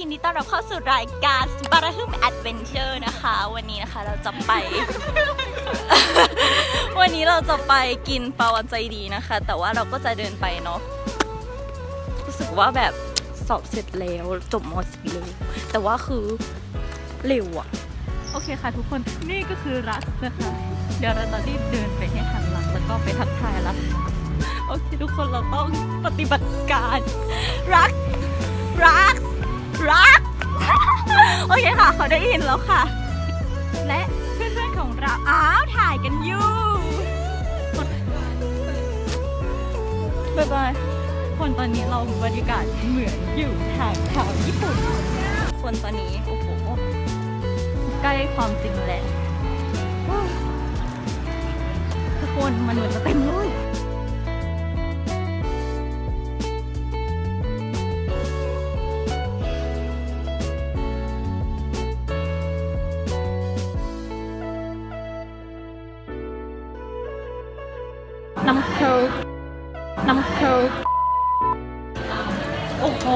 ยินดีต้อนรับเข้าสู่รายการบาราฮึมแอดเวนเจอร์นะคะ วันนี้นะคะเราจะไป วันนี้เราจะไปกินปลาวันใจดีนะคะ แต่ว่าเราก็จะเดินไปเนาะรู้สึกว่าแบบสอบเสร็จแล้วจบม .4 เลยแต่ว่าคือเร็วอะโอเคค่ะทุกคนนี่ก็คือรักนะคะ เดี๋ยวเราจะรีบเดินไปให้ทันรักแล้วก็ไปทักทายรักโอเคทุกคนเราต้องปฏิบัติการรั โอเคค่ะ เขาได้ยินแล้วค่ะ และเพื่อนๆของเราอ้าวถ่ายกันอยู่บายบายคนตอนนี้เราบรรยากาศเหมือนอยู่ทางทางญี่ปุ่นคนตอนนี้ โอ้โห ใกล้ความจริงแล้วทุกคนมันเหมือนจะเต็มเลย น้ำโคกน้ำโคกโอ้โห